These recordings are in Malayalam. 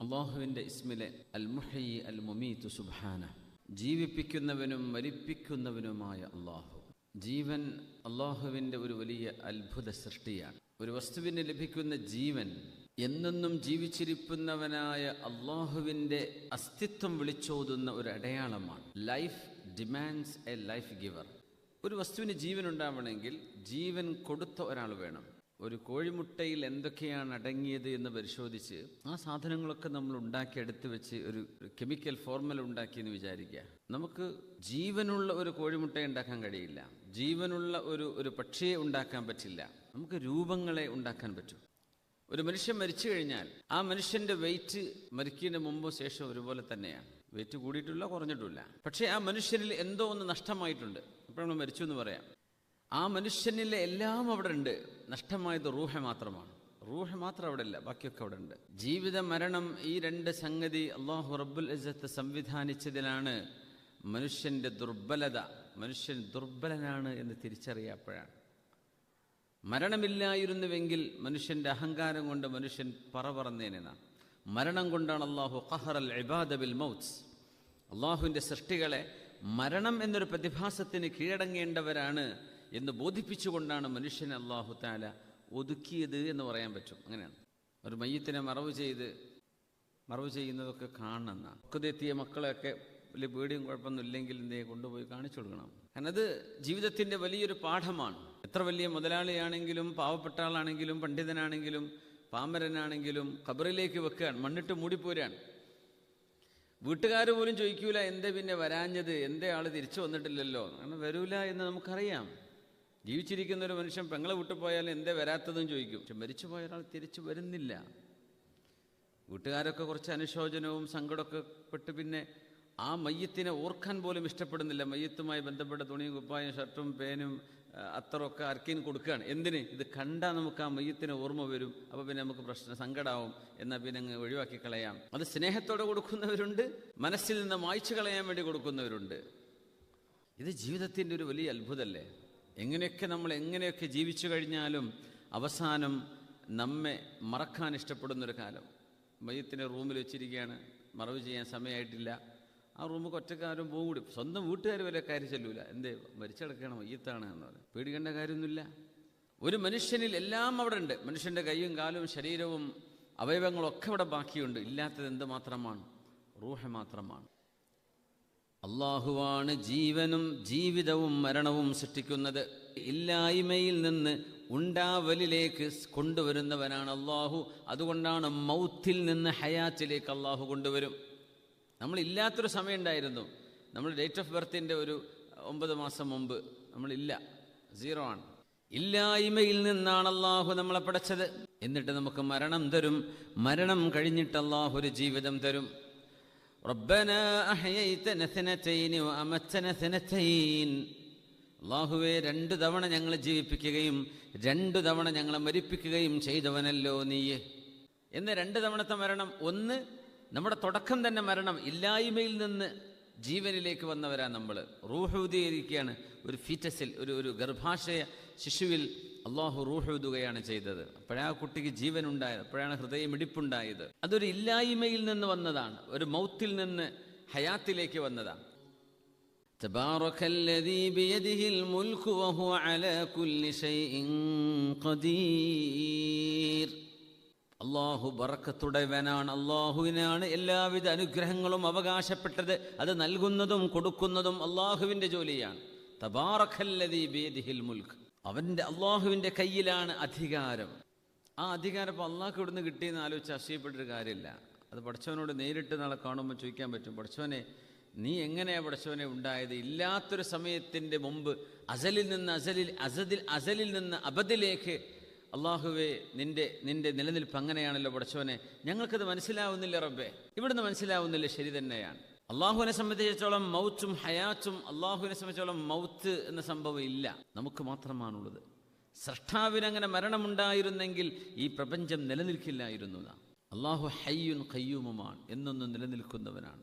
അള്ളാഹുവിന്റെ ഇസ്മിലെ അൽ മുഹി അൽ മുമീത്തു സുബാന ജീവിപ്പിക്കുന്നവനും മരിപ്പിക്കുന്നവനുമായ അള്ളാഹു. ജീവൻ അള്ളാഹുവിന്റെ ഒരു വലിയ അത്ഭുത സൃഷ്ടിയാണ്. ഒരു വസ്തുവിന് ലഭിക്കുന്ന ജീവൻ എന്നെന്നും ജീവിച്ചിരിക്കുന്നവനായ അള്ളാഹുവിന്റെ അസ്തിത്വം വിളിച്ചോതുന്ന ഒരു അടയാളമാണ് life demands a life giver ഒരു വസ്തുവിന് ജീവൻ ഉണ്ടാവണമെങ്കിൽ ജീവൻ കൊടുത്ത ഒരാൾ വേണം. ഒരു കോഴിമുട്ടയിൽ എന്തൊക്കെയാണ് അടങ്ങിയത് എന്ന് പരിശോധിച്ച് ആ സാധനങ്ങളൊക്കെ നമ്മൾ ഉണ്ടാക്കി എടുത്തു വെച്ച് ഒരു കെമിക്കൽ ഫോർമുല ഉണ്ടാക്കിയെന്ന് വിചാരിക്കുക. നമുക്ക് ജീവനുള്ള ഒരു കോഴിമുട്ട ഉണ്ടാക്കാൻ കഴിയില്ല. ജീവനുള്ള ഒരു ഒരു പക്ഷിയെ ഉണ്ടാക്കാൻ പറ്റില്ല. നമുക്ക് രൂപങ്ങളെ ഉണ്ടാക്കാൻ പറ്റും. ഒരു മനുഷ്യൻ മരിച്ചു കഴിഞ്ഞാൽ ആ മനുഷ്യന്റെ വെയിറ്റ് മരിക്കുന്നതിന് മുമ്പോ ശേഷം ഒരുപോലെ തന്നെയാണ്. വെയിറ്റ് കൂടിയിട്ടില്ല കുറഞ്ഞിട്ടില്ല പക്ഷേ ആ മനുഷ്യരിൽ എന്തോ ഒന്ന് നഷ്ടമായിട്ടുണ്ട്. അപ്പോൾ മരിച്ചു എന്ന് പറയാം. ആ മനുഷ്യനിലെ എല്ലാം അവിടെ ഉണ്ട്. നഷ്ടമായത് റൂഹ മാത്രമാണ്. റൂഹ മാത്രം അവിടെ ഇല്ല ബാക്കിയൊക്കെ അവിടെ ഉണ്ട്. ജീവിത മരണം ഈ രണ്ട് സംഗതി അള്ളാഹു റബ്ബുൽ ഇസത്ത് സംവിധാനിച്ചതിലാണ് മനുഷ്യന്റെ ദുർബലത മനുഷ്യൻ ദുർബലനാണ് എന്ന് തിരിച്ചറിയപ്പോഴാണ് മരണമില്ലായിരുന്നുവെങ്കിൽ മനുഷ്യന്റെ അഹങ്കാരം കൊണ്ട് മനുഷ്യൻ പറ പറന്നേനാണ് മരണം കൊണ്ടാണ് അള്ളാഹു ഖഹറൽ ഇബാദ ബിൽ മൗത്സ് അള്ളാഹുവിന്റെ സൃഷ്ടികളെ മരണം എന്നൊരു പ്രതിഭാസത്തിന് കീഴടങ്ങേണ്ടവരാണ് എന്ന് ബോധിപ്പിച്ചുകൊണ്ടാണ് മനുഷ്യനെ അള്ളാഹു താല ഒതുക്കിയത് എന്ന് പറയാൻ പറ്റും. അങ്ങനെയാണ്. ഒരു മയ്യത്തിനെ മറവ് ചെയ്ത് മറവ് ചെയ്യുന്നതൊക്കെ കാണണം ഒക്കതെത്തിയ മക്കളെയൊക്കെ വലിയ പേടിയും കുഴപ്പമൊന്നും ഇല്ലെങ്കിൽ എന്തേ കൊണ്ടുപോയി കാണിച്ചു കൊടുക്കണം. കാരണം അത് ജീവിതത്തിന്റെ വലിയൊരു പാഠമാണ്. എത്ര വലിയ മുതലാളിയാണെങ്കിലും പാവപ്പെട്ട ആളാണെങ്കിലും പണ്ഡിതനാണെങ്കിലും പാമരനാണെങ്കിലും ഖബറിലേക്ക് വെക്കുകയാണ്. മണ്ണിട്ട് മൂടിപ്പോരാണ് വീട്ടുകാർ പോലും ചോദിക്കൂല എന്തേ പിന്നെ വരാഞ്ഞത്? എന്തേ ആൾ തിരിച്ചു വന്നിട്ടില്ലല്ലോ? അങ്ങനെ വരൂല എന്ന് നമുക്കറിയാം. ജീവിച്ചിരിക്കുന്ന ഒരു മനുഷ്യൻ പെങ്ങളെ വിട്ടുപോയാൽ എന്തേ വരാത്തതെന്ന് ചോദിക്കും. പക്ഷെ മരിച്ചു പോയ ഒരാൾ തിരിച്ചു വരുന്നില്ല. വീട്ടുകാരൊക്കെ കുറച്ച് അനുശോചനവും സങ്കടമൊക്കെ പെട്ട് പിന്നെ ആ മയ്യത്തിനെ ഓർക്കാൻ പോലും ഇഷ്ടപ്പെടുന്നില്ല. മയ്യത്തുമായി ബന്ധപ്പെട്ട തുണിയും കുപ്പായും ഷർട്ടും പേനും അത്തറൊക്കെ അർക്കീൻ കൊടുക്കുകയാണ്. എന്തിന്? ഇത് കണ്ടാൽ നമുക്ക് ആ മയ്യത്തിന് ഓർമ്മ വരും. അപ്പോൾ പിന്നെ നമുക്ക് പ്രശ്നം സങ്കടാവും. എന്നാൽ പിന്നെ അങ്ങ് ഒഴിവാക്കി കളയാം. അത് സ്നേഹത്തോടെ കൊടുക്കുന്നവരുണ്ട് മനസ്സിൽ നിന്ന് മായ്ച്ചു കളയാൻ വേണ്ടി കൊടുക്കുന്നവരുണ്ട്. ഇത് ജീവിതത്തിന്റെ ഒരു വലിയ അത്ഭുതമല്ലേ? എങ്ങനെയൊക്കെ നമ്മൾ എങ്ങനെയൊക്കെ ജീവിച്ചു കഴിഞ്ഞാലും അവസാനം നമ്മെ മറക്കാൻ ഇഷ്ടപ്പെടുന്നൊരു കാലം. മയത്തിനെ റൂമിൽ വെച്ചിരിക്കുകയാണ്. മറവ് ചെയ്യാൻ സമയമായിട്ടില്ല. ആ റൂമിൽ ഒറ്റക്കാരും പോകും കൂടി സ്വന്തം വീട്ടുകാർ വരെ കയറി ചെല്ലൂല. എന്തേ മരിച്ചടക്കണം മയ്യത്താണ് എന്ന് പറയും പേടിക്കേണ്ട കാര്യമൊന്നുമില്ല. ഒരു മനുഷ്യനിൽ എല്ലാം അവിടെ ഉണ്ട്. മനുഷ്യന്റെ കൈയും കാലും ശരീരവും അവയവങ്ങളൊക്കെ ഇവിടെ ബാക്കിയുണ്ട്. ഇല്ലാത്തത് എന്ത് മാത്രമാണ് റൂഹ മാത്രമാണ്. അള്ളാഹുവാണ് ജീവനും ജീവിതവും മരണവും സൃഷ്ടിക്കുന്നത്. ഇല്ലായ്മയിൽ നിന്ന് ഉണ്ടാവലിലേക്ക് കൊണ്ടുവരുന്നവനാണ് അള്ളാഹു. അതുകൊണ്ടാണ് മൗത്തിൽ നിന്ന് ഹയാത്തിലേക്ക് അള്ളാഹു കൊണ്ടുവരും. നമ്മൾ ഇല്ലാത്തൊരു സമയം ഉണ്ടായിരുന്നു. നമ്മൾ ഡേറ്റ് ഓഫ് ബർത്തിന്റെ ഒരു ഒമ്പത് മാസം മുമ്പ് നമ്മളില്ല സീറോ ആണ്. ഇല്ലായ്മയിൽ നിന്നാണ് അള്ളാഹു നമ്മളെ പടച്ചത്. എന്നിട്ട് നമുക്ക് മരണം തരും. മരണം കഴിഞ്ഞിട്ട് അള്ളാഹു ഒരു ജീവിതം തരും. റബ്ബന അഹ്യൈതന സനതൈനി വഅമത്തന സനതൈൻ. അള്ളാഹുവെ രണ്ടു തവണ ഞങ്ങളെ ജീവിപ്പിക്കുകയും രണ്ടു തവണ ഞങ്ങളെ മരിപ്പിക്കുകയും ചെയ്തവനല്ലോ നീയെ. എന്ന് രണ്ട് തവണത്തെ മരണം ഒന്ന് നമ്മുടെ തുടക്കം തന്നെ മരണം ഇല്ലായ്മയിൽ നിന്ന് ജീവനിലേക്ക് വന്നവരാ നമ്മൾ റൂഹൂദീകരിക്കുകയാണ് ഒരു ഫീറ്റസിൽ ഒരു ഒരു ഗർഭാശയ ശിശുവിൽ അള്ളാഹു റൂഹൂതുകയാണ് ചെയ്തത് അപ്പോഴാ കുട്ടിക്ക് ജീവൻ ഉണ്ടായത് അപ്പോഴാണ് ഹൃദയമിടിപ്പുണ്ടായത് അതൊരു ഇല്ലായ്മയിൽ നിന്ന് വന്നതാണ് ഒരു മൗത്തിൽ നിന്ന് ഹയാത്തിലേക്ക് വന്നതാണ് تبارك الذي بيده الملك وهو على كل شيء قدير അള്ളാഹു ബറക്കത്തുടവനാണ് അള്ളാഹുവിനാണ് എല്ലാവിധ അനുഗ്രഹങ്ങളും അവകാശപ്പെട്ടത് അത് നൽകുന്നതും കൊടുക്കുന്നതും അള്ളാഹുവിൻ്റെ ജോലിയാണ് തബാറഖല്ലദീ ബിയദിഹിൽ മുൽക്ക് അവന്റെ അള്ളാഹുവിന്റെ കയ്യിലാണ് അധികാരം. ആ അധികാരം ഇപ്പോൾ അള്ളാഹ് ഇവിടുന്ന് കിട്ടിയെന്ന് ആലോചിച്ച് ആശയപ്പെട്ടൊരു കാര്യമില്ല. അത് പഠിച്ചവനോട് നേരിട്ട് നാളെ കാണുമ്പോൾ ചോദിക്കാൻ പറ്റും പഠിച്ചവനെ നീ എങ്ങനെയാണ് പഠിച്ചവനെ ഉണ്ടായത്? ഇല്ലാത്തൊരു സമയത്തിന്റെ മുമ്പ് അസലിൽ നിന്ന് അസലിൽ അസദിൽ അസലിൽ നിന്ന് അബദിലേക്ക് അള്ളാഹുവെ നിന്റെ നിന്റെ നിലനിൽപ്പ് അങ്ങനെയാണല്ലോ പഠിച്ചവനെ. ഞങ്ങൾക്കത് മനസ്സിലാവുന്നില്ല റബ്ബേ. ഇവിടുന്ന് മനസ്സിലാവുന്നില്ല ശരി തന്നെയാണ്. അള്ളാഹുവിനെ സംബന്ധിച്ചിടത്തോളം മൗത്തും ഹയാത്തും അള്ളാഹുവിനെ സംബന്ധിച്ചിടത്തോളം മൗത്ത് എന്ന സംഭവം ഇല്ല. നമുക്ക് മാത്രമാണുള്ളത്. സൃഷ്ടാവിനങ്ങനെ മരണമുണ്ടായിരുന്നെങ്കിൽ ഈ പ്രപഞ്ചം നിലനിൽക്കില്ലായിരുന്നു. അള്ളാഹു ഹയ്യുൻ ഖയ്യൂമുമാണ്. എന്നൊന്നും നിലനിൽക്കുന്നവനാണ്.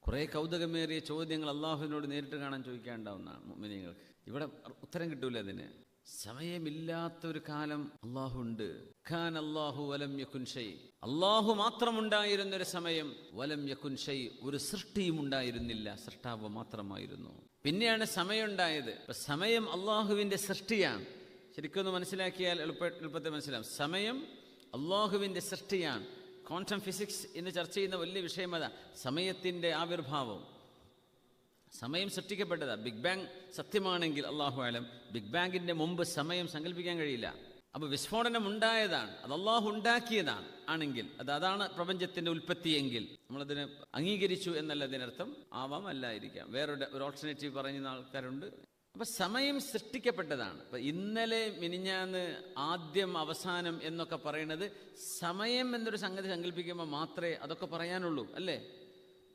കുറേ കൗതുകമേറിയ ചോദ്യങ്ങൾ അള്ളാഹുവിനോട് നേരിട്ട് കാണാൻ ചോദിക്കാണ്ടാവുന്നതാണ് മുഅ്മിനീങ്ങൾക്ക്. ഇവിടെ ഉത്തരം കിട്ടൂല അതിന്. സമയമില്ലാത്ത ഒരു കാലം അള്ളാഹുണ്ട്. ഖാൻ അള്ളാഹു വലം യക്കുൻ ഷൈ. അള്ളാഹു മാത്രമുണ്ടായിരുന്നൊരു സമയം വലം യക്കുൻ ഷൈ. ഒരു സൃഷ്ടിയും ഉണ്ടായിരുന്നില്ല. സൃഷ്ടാവ് മാത്രമായിരുന്നു. പിന്നെയാണ് സമയം ഉണ്ടായത് സമയം അള്ളാഹുവിന്റെ സൃഷ്ടിയാണ്. ശരിക്കും ഒന്ന് മനസ്സിലാക്കിയാൽ എളുപ്പ എളുപ്പത്തിൽ മനസ്സിലാവും. സമയം അള്ളാഹുവിന്റെ സൃഷ്ടിയാണ്. ക്വാണ്ടം ഫിസിക്സ് എന്ന് ചർച്ച ചെയ്യുന്ന വലിയ വിഷയം അതാ. സമയത്തിന്റെ ആവിർഭാവം. സമയം സൃഷ്ടിക്കപ്പെട്ടതാ. ബിഗ് ബാങ് സത്യമാണെങ്കിൽ അള്ളാഹു ആലം ബിഗ് ബാങ്കിന്റെ മുമ്പ് സമയം സങ്കല്പിക്കാൻ കഴിയില്ല. അപ്പോൾ വിസ്ഫോടനം ഉണ്ടായതാണ്. അത് അള്ളാഹു ഉണ്ടാക്കിയതാണ്. ആണെങ്കിൽ അത് അതാണ് പ്രപഞ്ചത്തിന്റെ ഉൽപ്പത്തി എങ്കിൽ നമ്മളതിനെ അംഗീകരിച്ചു എന്നല്ല അതിനർത്ഥം ആവാം അല്ലായിരിക്കാം. വേറൊരു ഒരു ഓൾട്ടർനേറ്റീവ് പറയുന്ന ആൾക്കാരുണ്ട്. അപ്പൊ സമയം സൃഷ്ടിക്കപ്പെട്ടതാണ്. അപ്പൊ ഇന്നലെ മിനിഞ്ഞാന്ന് ആദ്യം അവസാനം എന്നൊക്കെ പറയുന്നത് സമയം എന്നൊരു സംഗതി സങ്കല്പിക്കുമ്പോൾ മാത്രമേ അതൊക്കെ പറയാനുള്ളൂ അല്ലേ?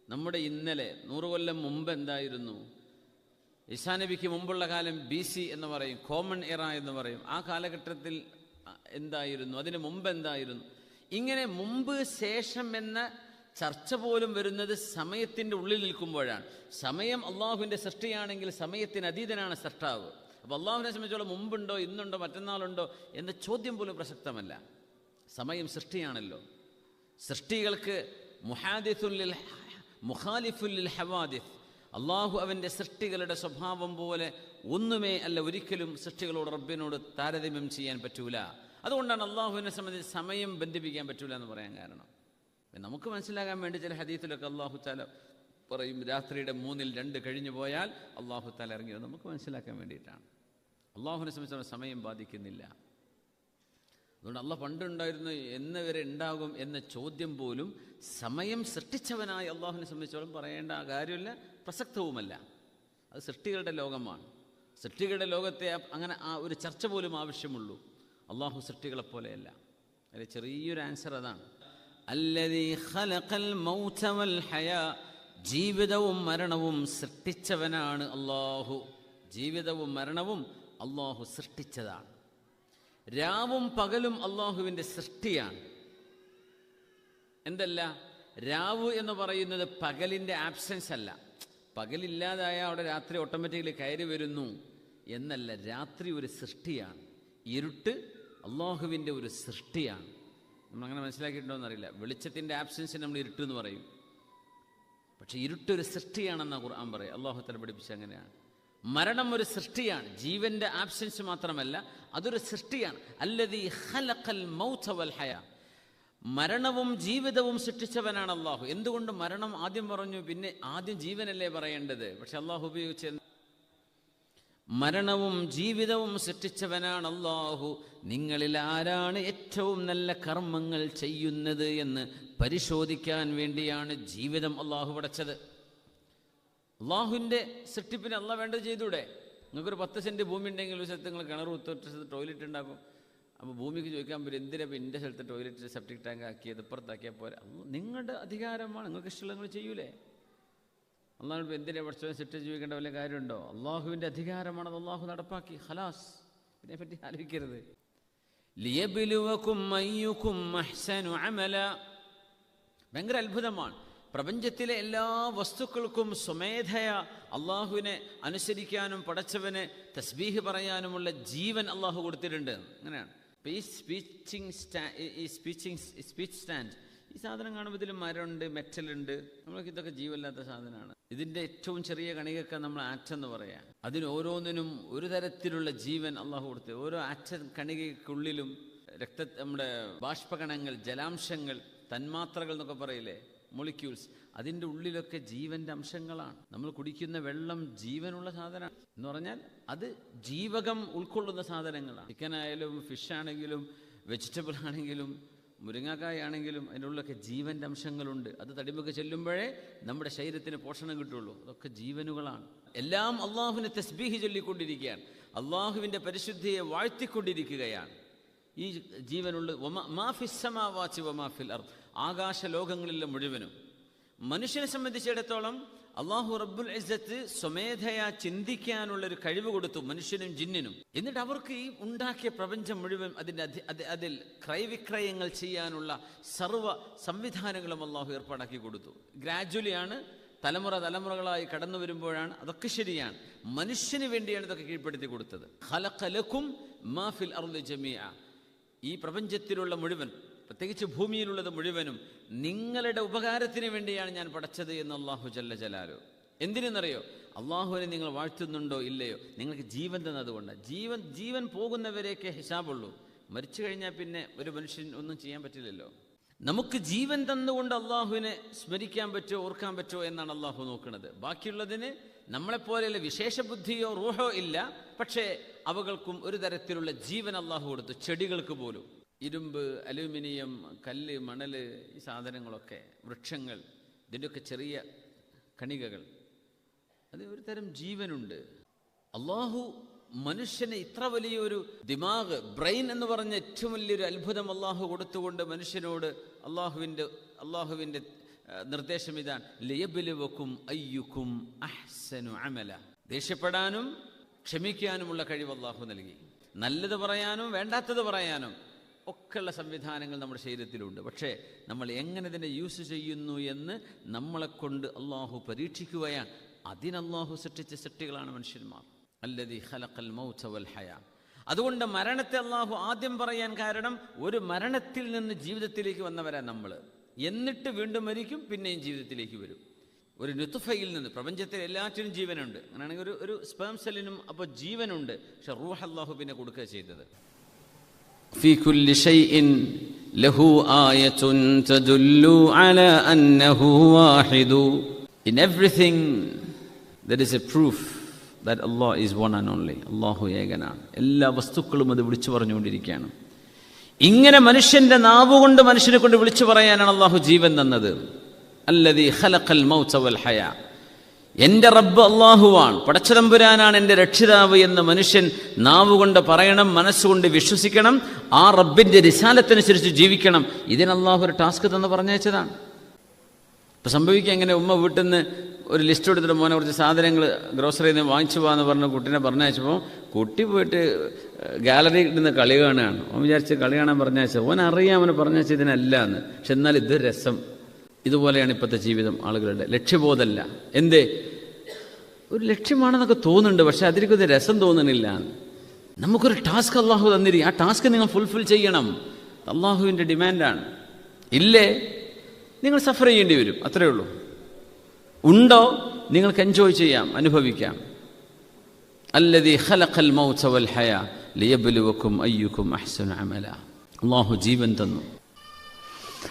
നമ്മുടെ ഇന്നലെ നൂറ് കൊല്ലം മുമ്പ് എന്തായിരുന്നു? ഈശാനബിക്ക് മുമ്പുള്ള കാലം ബി സി എന്ന് പറയും കോമൺ എറ എന്ന് പറയും. ആ കാലഘട്ടത്തിൽ എന്തായിരുന്നു? അതിന് മുമ്പ് എന്തായിരുന്നു? ഇങ്ങനെ മുമ്പ് ശേഷം എന്ന ചർച്ച പോലും വരുന്നത് സമയത്തിന്റെ ഉള്ളിൽ നിൽക്കുമ്പോഴാണ്. സമയം അള്ളാഹുവിന്റെ സൃഷ്ടിയാണെങ്കിൽ സമയത്തിന് അതീതനാണ് സൃഷ്ടാവ്. അപ്പോൾ അള്ളാഹുവിനെ സംബന്ധിച്ചോളം മുമ്പുണ്ടോ ഇന്നുണ്ടോ മറ്റന്നാളുണ്ടോ എന്ന ചോദ്യം പോലും പ്രസക്തമല്ല. സമയം സൃഷ്ടിയാണല്ലോ. സൃഷ്ടികൾക്ക് മുഹാദിസുല്ലിൽ മുഖാലിഫുല്ലിൽ ഹവാദിഫ് അള്ളാഹു അവന്റെ സൃഷ്ടികളുടെ സ്വഭാവം പോലെ ഒന്നുമേ അല്ല ഒരിക്കലും സൃഷ്ടികളോട് റബ്ബിനോട് താരതമ്യം ചെയ്യാൻ പറ്റൂല. അതുകൊണ്ടാണ് അള്ളാഹുവിനെ സംബന്ധിച്ച് സമയം ബന്ധിപ്പിക്കാൻ പറ്റൂല എന്ന് പറയാൻ കാരണം. നമുക്ക് മനസ്സിലാകാൻ വേണ്ടി ചില ഹദീത്തിലൊക്കെ അള്ളാഹു താല പറയും രാത്രിയുടെ മൂന്നിൽ രണ്ട് കഴിഞ്ഞു പോയാൽ അള്ളാഹു താല ഇറങ്ങിയത് നമുക്ക് മനസ്സിലാക്കാൻ വേണ്ടിയിട്ടാണ്. അള്ളാഹുവിനെ സംബന്ധിച്ച് സമയം ബാധിക്കുന്നില്ല. അതുകൊണ്ട് അല്ല പണ്ടുണ്ടായിരുന്നു എന്നവരെ ഉണ്ടാകും എന്ന ചോദ്യം പോലും സമയം സൃഷ്ടിച്ചവനായ അള്ളാഹുവിനെ സംബന്ധിച്ചോളം പറയേണ്ട കാര്യമില്ല പ്രസക്തവുമല്ല. അത് സൃഷ്ടികളുടെ ലോകമാണ്. സൃഷ്ടികളുടെ ലോകത്തെ അങ്ങനെ ആ ഒരു ചർച്ച പോലും ആവശ്യമുള്ളൂ. അള്ളാഹു സൃഷ്ടികളെ പോലെയല്ല ചെറിയൊരു ആൻസർ അതാണ്. ജീവിതവും മരണവും സൃഷ്ടിച്ചവനാണ് അള്ളാഹു ജീവിതവും മരണവും അള്ളാഹു സൃഷ്ടിച്ചതാണ്. രാവും പകലും അള്ളാഹുവിന്റെ സൃഷ്ടിയാണ്. എന്തല്ല? രാവ് എന്ന് പറയുന്നത് പകലിന്റെ ആബ്സെൻസ് അല്ല. പകലില്ലാതായ അവിടെ രാത്രി ഓട്ടോമാറ്റിക്കലി കയറി വരുന്നു എന്നല്ല രാത്രി ഒരു സൃഷ്ടിയാണ്. ഇരുട്ട് അള്ളാഹുവിന്റെ ഒരു സൃഷ്ടിയാണ്. നമ്മൾ നമ്മളങ്ങനെ മനസ്സിലാക്കിയിട്ടുണ്ടോ എന്നറിയില്ല വെളിച്ചത്തിന്റെ ആബ്സെൻസിന് നമ്മൾ ഇരുട്ട് എന്ന് പറയും. പക്ഷേ ഇരുട്ടൊരു സൃഷ്ടിയാണെന്നാണ് ഖുർആൻ പറയും അള്ളാഹു തല പഠിപ്പിച്ച അങ്ങനെയാണ്. മരണം ഒരു സൃഷ്ടിയാണ്. ജീവന്റെ ആബ്സെൻസ് മാത്രമല്ല അതൊരു സൃഷ്ടിയാണ്. വൽ ഹയാ. മരണവും ജീവിതവും സൃഷ്ടിച്ചവനാണ് അള്ളാഹു എന്തുകൊണ്ട് മരണം ആദ്യം പറഞ്ഞു പിന്നെ ആദ്യം ജീവനല്ലേ പറയേണ്ടത്? പക്ഷെ അള്ളാഹു ഉപയോഗിച്ച മരണവും ജീവിതവും സൃഷ്ടിച്ചവനാണ് അള്ളാഹു നിങ്ങളിൽ ആരാണ് ഏറ്റവും നല്ല കർമ്മങ്ങൾ ചെയ്യുന്നത് എന്ന് പരിശോധിക്കാൻ വേണ്ടിയാണ് ജീവിതം അള്ളാഹു പടച്ചത്. അള്ളാഹുവിന്റെ സൃഷ്ടിപ്പിന് അല്ല വേണ്ടത് ചെയ്തൂടെ? നിങ്ങൾക്കൊരു പത്ത് സെന്റ് ഭൂമി ഉണ്ടെങ്കിൽ ഒരു സ്ഥലത്ത് നിങ്ങൾ കിണർ കുത്തിട്ട് ടോയ്ലറ്റ് ഉണ്ടാക്കും അപ്പോൾ ഭൂമിക്ക് ചോദിക്കാൻ പറ്റും എന്തിനാ ഇപ്പോൾ എന്റെ സ്ഥലത്ത് ടോയ്ലറ്റ് സെപ്റ്റിക് ടാങ്ക് ആക്കിയത് ഇപ്പുറത്താക്കിയാൽ പോരെ? നിങ്ങളുടെ അധികാരമാണ് നിങ്ങൾക്ക് ഇഷ്ടമുള്ള നിങ്ങൾ ചെയ്യൂലേ? അള്ളാഹു ഇപ്പോൾ എന്തിനാ പഠിച്ചവൻ സെറ്റ് ജീവിക്കേണ്ട വല്ല കാര്യമുണ്ടോ? അള്ളാഹുവിന്റെ അധികാരമാണ് അത് അള്ളാഹു നടപ്പാക്കി ഹലാസ് ഇതിനെപ്പറ്റി ആലോചിക്കരുത്. ഭയങ്കര അത്ഭുതമാണ്. പ്രപഞ്ചത്തിലെ എല്ലാ വസ്തുക്കൾക്കും സ്വമേധയ അള്ളാഹുവിനെ അനുസരിക്കാനും പടച്ചവന് തസ്ബീഹ് പറയാനുമുള്ള ജീവൻ അള്ളാഹു കൊടുത്തിട്ടുണ്ട്. അങ്ങനെയാണ്. ഈ സ്പീച്ചിങ് സ്റ്റാ ഈ സ്പീച്ചിങ് സ്പീച്ച് സ്റ്റാൻഡ് ഈ സാധനം കാണുമ്പോൾ ഇതിൽ മരമുണ്ട് മെറ്റലുണ്ട് നമ്മൾക്ക് ഇതൊക്കെ ജീവല്ലാത്ത സാധനമാണ്. ഇതിന്റെ ഏറ്റവും ചെറിയ കണികൊക്കെ നമ്മൾ ആറ്റെന്ന് പറയാം. അതിന് ഓരോന്നിനും ഒരു തരത്തിലുള്ള ജീവൻ അള്ളാഹു കൊടുത്ത്. ഓരോ ആറ്റ കണികക്കുള്ളിലും രക്ത നമ്മുടെ ബാഷ്പകണങ്ങൾ ജലാംശങ്ങൾ തന്മാത്രകൾ എന്നൊക്കെ പറയില്ലേ? മൊളിക്യൂൾസ് അതിന്റെ ഉള്ളിലൊക്കെ ജീവന്റെ അംശങ്ങളാണ്. നമ്മൾ കുടിക്കുന്ന വെള്ളം ജീവനുള്ള സാധനമാണ്. എന്ന് പറഞ്ഞാൽ അത് ജീവകം ഉൾക്കൊള്ളുന്ന സാധനങ്ങളാണ്. ചിക്കൻ ആയാലും ഫിഷ് ആണെങ്കിലും വെജിറ്റബിൾ ആണെങ്കിലും മുരിങ്ങക്കായ ആണെങ്കിലും അതിന്റെ ഉള്ളിലൊക്കെ ജീവന്റെ അംശങ്ങളുണ്ട്. അത് തടിമൊക്കെ ചെല്ലുമ്പോഴേ നമ്മുടെ ശരീരത്തിന് പോഷണം കിട്ടുള്ളൂ. അതൊക്കെ ജീവനുകളാണ്. എല്ലാം അള്ളാഹുവിനെ തസ്ബീഹി ചൊല്ലിക്കൊണ്ടിരിക്കുകയാണ്. അള്ളാഹുവിന്റെ പരിശുദ്ധിയെ വാഴ്ത്തിക്കൊണ്ടിരിക്കുകയാണ്. ഈ ജീവനുള്ള വമ- മാ ഫിസ്സമാവാച്ചി വമാ ഫിൽ അർദ്. ആകാശ ലോകങ്ങളിലെ മുഴുവനും. മനുഷ്യനെ സംബന്ധിച്ചിടത്തോളം അള്ളാഹു റബ്ബുൽ ഇസ്സത്ത് സ്വമേധയാ ചിന്തിക്കാനുള്ള ഒരു കഴിവ് കൊടുത്തു മനുഷ്യനും ജിന്നിനും. എന്നിട്ട് അവർക്ക് ഈ ഉണ്ടാക്കിയ പ്രപഞ്ചം മുഴുവൻ അതിന്റെ അതിൽ ക്രയവിക്രയങ്ങൾ ചെയ്യാനുള്ള സർവ സംവിധാനങ്ങളും അള്ളാഹു ഏർപ്പാടാക്കി കൊടുത്തു. ഗ്രാജുവലിയാണ് തലമുറ തലമുറകളായി കടന്നു വരുമ്പോഴാണ് അതൊക്കെ ശരിയാണ്. മനുഷ്യന് വേണ്ടിയാണ് ഇതൊക്കെ കീഴ്പ്പെടുത്തി കൊടുത്തത്. ഖലഖലക്കും മാഫിൽ അറുദ് ജമിയ ഈ പ്രപഞ്ചത്തിലുള്ള മുഴുവൻ പ്രത്യേകിച്ച് ഭൂമിയിലുള്ളത് മുഴുവനും നിങ്ങളുടെ ഉപകാരത്തിന് വേണ്ടിയാണ് ഞാൻ പഠിച്ചത് എന്ന് അള്ളാഹു ജല്ല ജലാലു. എന്തിനെന്നറിയോ? അള്ളാഹുവിനെ നിങ്ങൾ വാഴ്ത്തുന്നുണ്ടോ ഇല്ലയോ? നിങ്ങൾക്ക് ജീവൻ തന്നതുകൊണ്ട് ജീവൻ ജീവൻ പോകുന്നവരെയൊക്കെ ഹിസാബുള്ളൂ. മരിച്ചു കഴിഞ്ഞാൽ പിന്നെ ഒരു മനുഷ്യൻ ഒന്നും ചെയ്യാൻ പറ്റില്ലല്ലോ. നമുക്ക് ജീവൻ തന്നുകൊണ്ട് അള്ളാഹുവിനെ സ്മരിക്കാൻ പറ്റുമോ ഓർക്കാൻ പറ്റുമോ എന്നാണ് അള്ളാഹു നോക്കുന്നത്. ബാക്കിയുള്ളതിന് നമ്മളെപ്പോലെയുള്ള വിശേഷ ബുദ്ധിയോ റൂഹോ ഇല്ല. പക്ഷേ അവകൾക്കും ഒരു തരത്തിലുള്ള ജീവൻ അള്ളാഹു കൊടുത്തു ചെടികൾക്ക് പോലും. ഇരുമ്പ് അലുമിനിയം കല്ല് മണൽ ഈ സാധനങ്ങളൊക്കെ വൃക്ഷങ്ങൾ ഇതിന്റെയൊക്കെ ചെറിയ കണികകൾ. അത് ഒരു തരം ജീവനുണ്ട്. അള്ളാഹു മനുഷ്യന് ഇത്ര വലിയൊരു ദിമാഗ് ബ്രെയിൻ എന്ന് പറഞ്ഞ ഏറ്റവും വലിയൊരു അത്ഭുതം അള്ളാഹു കൊടുത്തുകൊണ്ട് മനുഷ്യനോട് അള്ളാഹുവിന്റെ അള്ളാഹുവിന്റെ നിർദ്ദേശം ഇതാണ്. ലിയബിലുവക്കും അയ്യുക്കും അഹ്സനു അമല. ദേഷ്യപ്പെടാനും ക്ഷമിക്കാനുമുള്ള കഴിവ് അള്ളാഹു നൽകി. നല്ലത് പറയാനും വേണ്ടാത്തത് പറയാനും. ഒക്കെയുള്ള സംവിധാനങ്ങൾ നമ്മുടെ ശരീരത്തിലുണ്ട്. പക്ഷേ നമ്മൾ എങ്ങനെ ഇതിനെ യൂസ് ചെയ്യുന്നു എന്ന് നമ്മളെക്കൊണ്ട് അള്ളാഹു പരീക്ഷിക്കുകയാണ്. അതിനല്ലാഹു സൃഷ്ടിച്ച സൃഷ്ടികളാണ് മനുഷ്യന്മാർ. അല്ലതി ഖലഖൽ മൗത വൽ ഹയാ. അതുകൊണ്ട് മരണത്തെ അള്ളാഹു ആദ്യം പറയാൻ കാരണം ഒരു മരണത്തിൽ നിന്ന് ജീവിതത്തിലേക്ക് വന്നവരാ നമ്മൾ എന്നിട്ട് വീണ്ടും മരിക്കും പിന്നെയും ജീവിതത്തിലേക്ക് വരും. ഒരു നുത്തുഫയിൽ നിന്ന് പ്രപഞ്ചത്തിൽ എല്ലാറ്റിനും ജീവനുണ്ട്. അങ്ങനെയാണെങ്കിൽ ഒരു ഒരു സ്പേം സെല്ലിനും അപ്പോൾ ജീവനുണ്ട്. പക്ഷെ റൂഹ് അള്ളാഹു പിന്നെ കൊടുക്കുക ചെയ്തത്. في كل شيء له آية تدل على أنه واحد In everything there is a proof that Allah is one and only അള്ളാഹു ഏകനാണ് എല്ലാ വസ്തുക്കളും അത് വിളിച്ചു പറഞ്ഞുകൊണ്ടിരിക്കുകയാണ് ഇങ്ങനെ മനുഷ്യന്റെ നാവ് കൊണ്ട് മനുഷ്യനെ കൊണ്ട് വിളിച്ചു പറയാനാണ് അള്ളാഹു ജീവൻ തന്നത് അല്ലതി ഖലഖൽ മൗത വൽ ഹയാ എന്റെ റബ്ബ് അള്ളാഹുവാണ് പടച്ചതമ്പുരാനാണ് എന്റെ രക്ഷിതാവ് എന്ന് മനുഷ്യൻ നാവുകൊണ്ട് പറയണം മനസ്സുകൊണ്ട് വിശ്വസിക്കണം ആ റബ്ബിന്റെ റിസാലത്തനുസരിച്ച് ജീവിക്കണം. ഇതിന് ഒരു ടാസ്ക് തന്ന് പറഞ്ഞയച്ചതാണ്. ഇപ്പം സംഭവിക്കുക എങ്ങനെ? ഉമ്മ വീട്ടിൽ നിന്ന് ഒരു ലിസ്റ്റ് എടുത്തിട്ട് മോനെ കുറച്ച് സാധനങ്ങൾ ഗ്രോസറിയിൽ നിന്ന് വാങ്ങിച്ചു പോകാന്ന് പറഞ്ഞ് കുട്ടീനെ പറഞ്ഞയച്ചപ്പോൾ കുട്ടി പോയിട്ട് ഗാലറി നിന്ന് കളി കാണുകയാണ്. ഓൻ വിചാരിച്ച് കളി കാണാൻ പറഞ്ഞയച്ചത്. ഓൻ അറിയാം അവന് പറഞ്ഞയച്ച ഇതിനല്ല എന്ന് പക്ഷെ എന്നാൽ ഇത് രസം. ഇതുപോലെയാണ് ഇപ്പോഴത്തെ ജീവിതം ആളുകളുടെ ലക്ഷ്യബോധമല്ല. എന്തേ? ഒരു ലക്ഷ്യമാണെന്നൊക്കെ തോന്നുന്നുണ്ട് പക്ഷെ അതിലേക്കൊരു രസം തോന്നുന്നില്ല. നമുക്കൊരു ടാസ്ക് അള്ളാഹു തന്നിരി ആ ടാസ്ക് നിങ്ങൾ ഫുൾഫിൽ ചെയ്യണം. അള്ളാഹുവിന്റെ ഡിമാൻഡാണ്. ഇല്ലേ? നിങ്ങൾ സഫർ ചെയ്യേണ്ടി വരും അത്രയേ ഉള്ളൂ. ഉണ്ടോ? നിങ്ങൾക്ക് എൻജോയ് ചെയ്യാം അനുഭവിക്കാം. അല്ലതി ഖലഖൽ മൗത വൽ ഹയാ ലിയബ്ലുവക്കും അയ്യുക്കും അഹ്സനു അമല. അള്ളാഹു ജീവൻ തന്നു.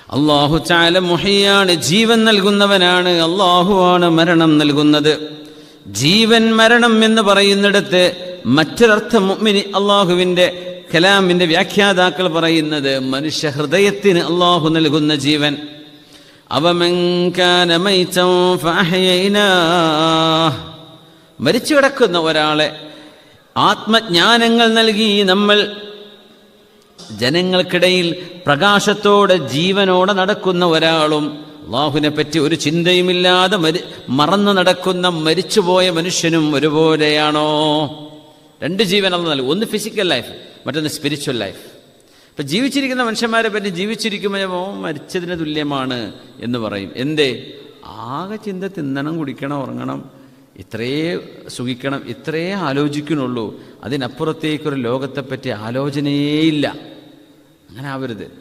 അള്ളാഹു ചാല മുഹിയാണ് ജീവൻ നൽകുന്നവനാണ്. അള്ളാഹുവാണ് മരണം നൽകുന്നത്. ജീവൻ മരണം എന്ന് പറയുന്നിടത്ത് മറ്റൊരർത്ഥം മുഅ്മിനി അള്ളാഹുവിന്റെ കലാമിന്റെ വ്യാഖ്യാതാക്കൾ പറയുന്നത് മനുഷ്യ ഹൃദയത്തിന് അള്ളാഹു നൽകുന്ന ജീവൻ. മരിച്ചു കിടക്കുന്ന ഒരാളെ ആത്മജ്ഞാനങ്ങൾ നൽകി നമ്മൾ ജനങ്ങൾക്കിടയിൽ പ്രകാശത്തോടെ ജീവനോടെ നടക്കുന്ന ഒരാളും അള്ളാഹുവിനെ പറ്റി ഒരു ചിന്തയുമില്ലാതെ മരി മറന്നു നടക്കുന്ന മരിച്ചുപോയ മനുഷ്യനും ഒരുപോലെയാണോ? രണ്ട് ജീവൻ അല്ല ഒന്ന് ഫിസിക്കൽ ലൈഫ് മറ്റൊന്ന് സ്പിരിച്വൽ ലൈഫ് ഇപ്പം ജീവിച്ചിരിക്കുന്ന മനുഷ്യന്മാരെ പറ്റി ജീവിച്ചിരിക്കുമ്പോൾ മരിച്ചതിന് തുല്യമാണ് എന്ന് പറയും. എന്തേ? ആകെ ചിന്ത തിന്നണം കുടിക്കണം ഉറങ്ങണം. ഇത്രേ സുഖിക്കണം ഇത്രയേ ആലോചിക്കണുള്ളൂ അതിനപ്പുറത്തേക്കൊരു ലോകത്തെപ്പറ്റി ആലോചനയേയില്ല. അങ്ങനെ ആവരുത്.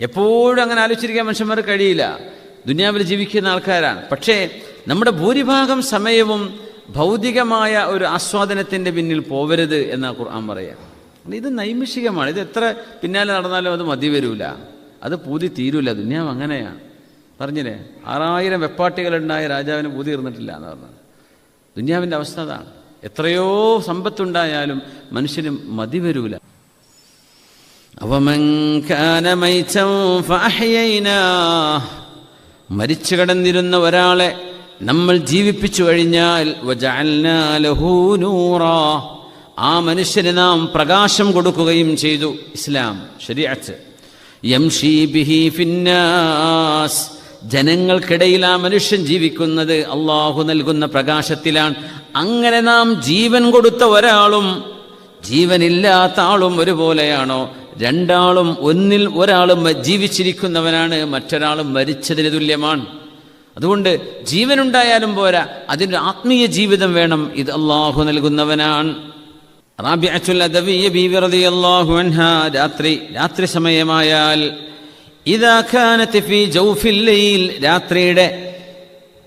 എപ്പോഴും അങ്ങനെ ആലോചിച്ചിരിക്കാൻ മനുഷ്യന്മാർ കഴിയില്ല. ദുനിയാവിൽ ജീവിക്കുന്ന ആൾക്കാരാണ്. പക്ഷേ നമ്മുടെ ഭൂരിഭാഗം സമയവും ഭൗതികമായ ഒരു ആസ്വാദനത്തിന്റെ പിന്നിൽ പോവരുത് എന്നാ ഖുർആൻ പറയാം. ഇത് നൈമിഷികമാണ്. ഇത് എത്ര പിന്നാലെ നടന്നാലും അത് മതി വരൂല. അത് പൂതി തീരൂല. ദുനിയാവ് അങ്ങനെയാണ് പറഞ്ഞില്ലേ? ആറായിരം വെപ്പാട്ടികളുണ്ടായ രാജാവിന് പൂതി തീർന്നിട്ടില്ല എന്ന് പറഞ്ഞത് ദുനിയാവിന്റെ അവസ്ഥ അതാണ് എത്രയോ സമ്പത്തുണ്ടായാലും മനുഷ്യന് മതി വരൂല. മരിച്ചു കിടന്നിരുന്ന ഒരാളെ നമ്മൾ ജീവിപ്പിച്ചു കഴിഞ്ഞാൽ ആ മനുഷ്യന് നാം പ്രകാശം കൊടുക്കുകയും ചെയ്തു ഇസ്ലാം ശരിയാച്ച് യംഷീ ബിഹി ഫിന്നാസ്. ജനങ്ങൾക്കിടയിൽ ആ മനുഷ്യൻ ജീവിക്കുന്നത് അള്ളാഹു നൽകുന്ന പ്രകാശത്തിലാണ്. അങ്ങനെ നാം ജീവൻ കൊടുത്ത ഒരാളും ജീവനില്ലാത്ത ആളും ഒരുപോലെയാണോ? രണ്ടാളും ഒന്നിൽ ഒരാളും ജീവിച്ചിരിക്കുന്നവനാണ് മറ്റൊരാളും മരിച്ചതിന് തുല്യമാണ്. അതുകൊണ്ട് ജീവനുണ്ടായാലും പോരാ അതിന്റെ ആത്മീയ ജീവിതം വേണം ഇത് അള്ളാഹു നൽകുന്നവനാണ്. റളിയല്ലാഹു അൻഹാ രാത്രി രാത്രി സമയമായാൽ ഇദാ കാനത്ത് ഫീ ജൗഫിൽ ലൈൽ രാത്രിയുടെ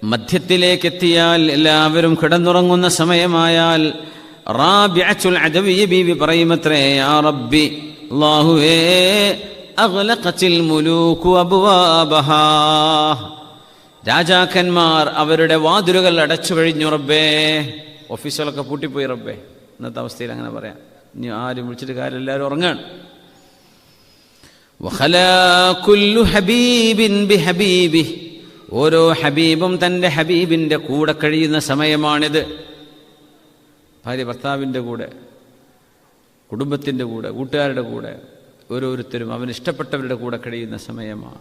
മധ്യത്തിലേക്ക് എത്തിയാൽ എല്ലാവരും കിടന്നുറങ്ങുന്ന സമയമായാൽ റാബിഅത്തുൽ അദവിയ ബീവി പറയുമത്രേ യാ റബ്ബി അല്ലാഹുവേ അഗ്ലഖത്തിൽ മുലൂകു അബ്വാബഹാ. രാജാക്കന്മാർ അവരുടെ വാതിലുകൾ അടച്ചു കഴിഞ്ഞു റബ്ബേ. ഓഫീസുകളൊക്കെ പൂട്ടിപ്പോയി റബ്ബേ. ഇന്നത്തെ അവസ്ഥയിൽ അങ്ങനെ പറയാം. ഇനി ആരും വിളിച്ചിട്ട് കാര്യം എല്ലാവരും ഉറങ്ങാണ്. ഓരോ ഹബീബും തന്റെ ഹബീബിന്റെ കൂടെ കഴിയുന്ന സമയമാണിത്. ഭാര്യ ഭർത്താവിന്റെ കൂടെ കുടുംബത്തിന്റെ കൂടെ കൂട്ടുകാരുടെ കൂടെ ഓരോരുത്തരും അവൻ ഇഷ്ടപ്പെട്ടവരുടെ കൂടെ കഴിയുന്ന സമയമാണ്.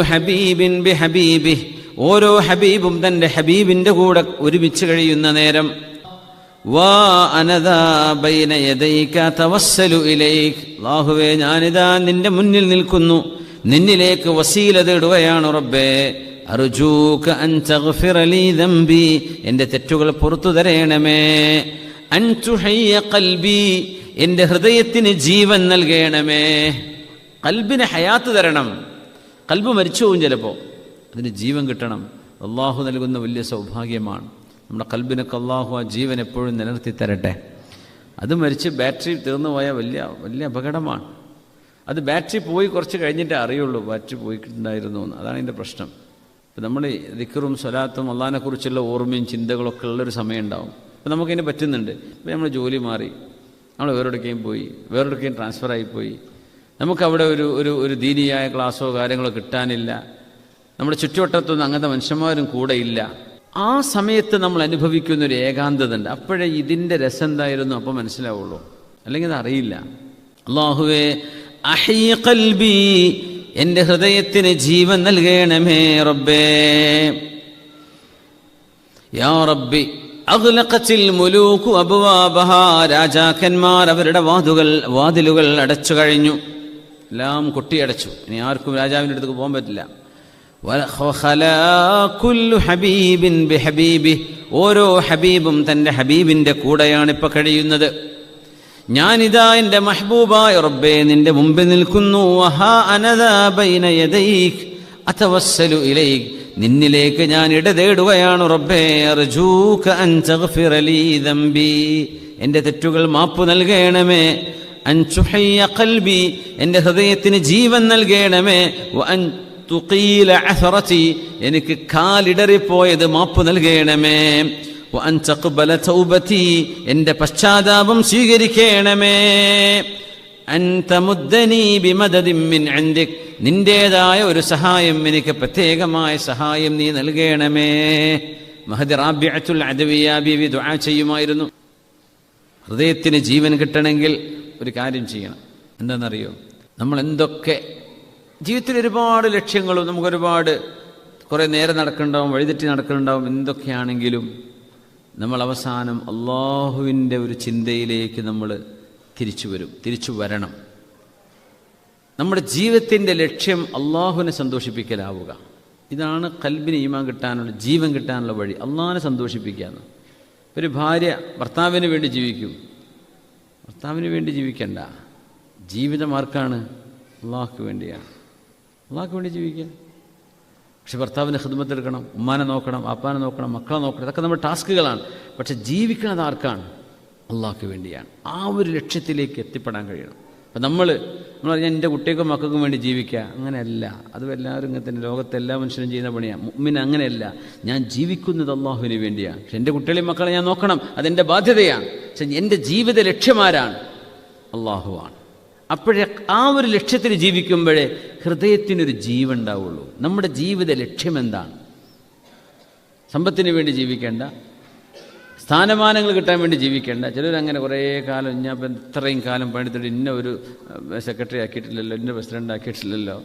ഹബീബിൻ ബിഹബീബിഹ് ഓരോ ഹബീബും തന്റെ ഹബീബിന്റെ കൂടെ ഒരുമിച്ച് കഴിയുന്ന നേരം വാ അനദാ ബൈന യദൈക തവസ്സലു ഇലൈക്. അല്ലാഹുവേ ഞാനിതാ നിന്റെ മുന്നിൽ നിൽക്കുന്നു. നിന്നിലേക്ക് വസീല തേടുകയാണ് റബ്ബേ. അർജൂക്ക് അൻ തഗ്ഫിറ ലീ ദംബി. എന്റെ തെറ്റുകൾ പുറത്തു തരയണമേ അൻ തുഹയ്യ ഖൽബി എന്റെ ഹൃദയത്തിന് ജീവൻ നൽകണമേ. കൽബിന് ഹയാത്ത് തരണം. കൽബ് മരിച്ചു പോകും ചിലപ്പോൾ അതിന് ജീവൻ കിട്ടണം. അള്ളാഹു നൽകുന്ന വലിയ സൗഭാഗ്യമാണ്. നമ്മുടെ കൽബിനൊക്കെ അള്ളാഹു ആ ജീവൻ എപ്പോഴും നിലനിർത്തി തരട്ടെ. അത് മരിച്ച് ബാറ്ററി തീർന്നു പോയാൽ വലിയ വലിയ അപകടമാണ്. അത് ബാറ്ററി പോയി കുറച്ച് കഴിഞ്ഞിട്ടേ അറിയുള്ളൂ ബാറ്ററി പോയിട്ടുണ്ടായിരുന്നു എന്ന്. അതാണ് ഇതിന്റെ പ്രശ്നം. ഇപ്പം നമ്മൾ ദിക്കറും സ്വലാത്തും അള്ളഹാനെക്കുറിച്ചുള്ള ഓർമ്മയും ചിന്തകളൊക്കെ ഉള്ളൊരു സമയം ഉണ്ടാവും അപ്പം നമുക്കതിന് പറ്റുന്നുണ്ട്. ഇപ്പം നമ്മൾ ജോലി മാറി. നമ്മൾ വേറെടുക്കുകയും പോയി. വേറെടുക്കുകയും ട്രാൻസ്ഫർ ആയിപ്പോയി നമുക്കവിടെ ഒരു ഒരു ഒരു ദീനിയായ ക്ലാസ്സോ കാര്യങ്ങളോ കിട്ടാനില്ല. നമ്മുടെ ചുറ്റുവട്ടത്തൊന്നും അങ്ങനത്തെ മനുഷ്യന്മാരും കൂടെ ഇല്ല. ആ സമയത്ത് നമ്മൾ അനുഭവിക്കുന്ന ഒരു ഏകാന്തത ഉണ്ട് അപ്പോഴേ ഇതിന്റെ രസം എന്തായിരുന്നു? അപ്പം മനസ്സിലാവുള്ളൂ. അല്ലെങ്കിൽ അത് അറിയില്ല. അള്ളാഹുവേ അഹീ കൽബി എന്റെ ഹൃദയത്തിന് ജീവൻ നൽകണമേ റബ്ബേ. യാ റബ്ബി അഗ്ലഖത്തിൽ മുലൂക്കു അബുവാബഹ രാജാക്കന്മാർ അവരുടെ വാതുകൾ വാതിലുകൾ അടച്ചു കഴിഞ്ഞു എല്ലാം കൊട്ടിയടച്ചു. ഇനി ആർക്കും രാജാവിന്റെ അടുത്തേക്ക് പോകാൻ പറ്റില്ല. ഹബീബിൻ ബിഹബീബിഹ് ഓരോ ഹബീബും തന്റെ ഹബീബിന്റെ കൂടെയാണ് ഇപ്പോൾ കഴിയുന്നത്. ഞാനിതാ എന്റെ മഹബൂബായ റബ്ബേ നിന്റെ മുമ്പിൽ നിൽക്കുന്നു. അതവസ്സലു ഇലൈക്. നിന്നിലേക്ക് ഞാൻ റബ്ബേ അർജൂക അൻ തഗ്ഫിറ ലീ ദംബി. എന്റെ തെറ്റുകൾ മാപ്പ് നൽകണമേ. അൻ ചുഹയ്യ ഖൽബി എന്റെ ഹൃദയത്തിന് ജീവൻ നൽകണമേ. അൻ തുഖീല അഥറതി എനിക്ക് കാലിടറിപ്പോയത് മാപ്പ് നൽകണമേ. വ അൻ തഖ്ബല തൗബതി എന്റെ പശ്ചാത്താപം സ്വീകരിക്കണമേ. നിന്റേതായ ഒരു സഹായം എനിക്ക് പ്രത്യേകമായ സഹായം നീ നൽകണമേ. മഹദി റാബിഅത്തുൽ അദവിയ ബിവി ദുആ ചെയ്യുമായിരുന്നു. ഹൃദയത്തിന് ജീവൻ കിട്ടണമെങ്കിൽ ഒരു കാര്യം ചെയ്യണം. എന്താണെന്നറിയോ? നമ്മൾ എന്തൊക്കെ ജീവിതത്തിൽ ഒരുപാട് ലക്ഷ്യങ്ങളും നമുക്കൊരുപാട് കുറേ നേരെ നടക്കുന്നുണ്ടാവും വഴിതെറ്റി നടക്കുന്നുണ്ടാവും എന്തൊക്കെയാണെങ്കിലും നമ്മൾ അവസാനം അള്ളാഹുവിന്റെ ഒരു ചിന്തയിലേക്ക് നമ്മൾ തിരിച്ചു വരും തിരിച്ചു വരണം. നമ്മുടെ ജീവിതത്തിന്റെ ലക്ഷ്യം അള്ളാഹുവിനെ സന്തോഷിപ്പിക്കലാവുക. ഇതാണ് കൽബിന് ഈമാൻ കിട്ടാനുള്ള ജീവൻ കിട്ടാനുള്ള വഴി അള്ളാഹിനെ സന്തോഷിപ്പിക്കുകയാണ് ഒരു ഭാര്യ ഭർത്താവിന് വേണ്ടി ജീവിക്കും. ഭർത്താവിന് വേണ്ടി ജീവിക്കണ്ട. ജീവിതമാർക്കാണ് അള്ളാഹ്ക്ക് വേണ്ടിയാണ്. അള്ളാഹ്ക്ക് വേണ്ടി ജീവിക്കുക. പക്ഷെ ഭർത്താവിന്റെ ഹിദ്മത്തെടുക്കണം ഉമ്മാനെ നോക്കണം അപ്പാനെ നോക്കണം മക്കളെ നോക്കണം ഇതൊക്കെ നമ്മുടെ ടാസ്കുകളാണ്. പക്ഷെ ജീവിക്കുന്നത് ആർക്കാണ്? അള്ളാഹ്ക്ക് വേണ്ടിയാണ്. ആ ഒരു ലക്ഷ്യത്തിലേക്ക് എത്തിപ്പെടാൻ കഴിയണം. അപ്പം നമ്മൾ നമ്മൾ പറഞ്ഞാൽ എന്റെ കുട്ടികൾക്കും മക്കൾക്കും വേണ്ടി ജീവിക്കുക. അങ്ങനെയല്ല. അതും എല്ലാവരും ഇങ്ങനെ തന്നെ. ലോകത്തെ എല്ലാ മനുഷ്യരും ചെയ്യുന്ന പണിയാണ്. മുമ്മിന് അങ്ങനെയല്ല. ഞാൻ ജീവിക്കുന്നത് അള്ളാഹുവിന് വേണ്ടിയാണ്. പക്ഷെ എന്റെ കുട്ടികളെയും മക്കളെ ഞാൻ നോക്കണം. അതെന്റെ ബാധ്യതയാണ്. പക്ഷെ എന്റെ ജീവിത ലക്ഷ്യമാരാണ്? അള്ളാഹുവാണ്. അപ്പോഴേ ആ ഒരു ലക്ഷ്യത്തിൽ ജീവിക്കുമ്പോഴേ ഹൃദയത്തിനൊരു ജീവൻ ഉണ്ടാവുള്ളൂ നമ്മുടെ ജീവിത ലക്ഷ്യം എന്താണ് സമ്പത്തിന് വേണ്ടി ജീവിക്കേണ്ട. സ്ഥാനമാനങ്ങൾ കിട്ടാൻ വേണ്ടി ജീവിക്കേണ്ട. ചിലരങ്ങനെ കുറേ കാലം ഞാൻ ഇപ്പം ഇത്രയും കാലം പണിത്തിട്ട് ഇന്ന ഒരു സെക്രട്ടറി ആക്കിയിട്ടില്ലല്ലോ ഇന്ന പ്രസിഡന്റ് ആക്കിയിട്ടില്ലല്ലോ.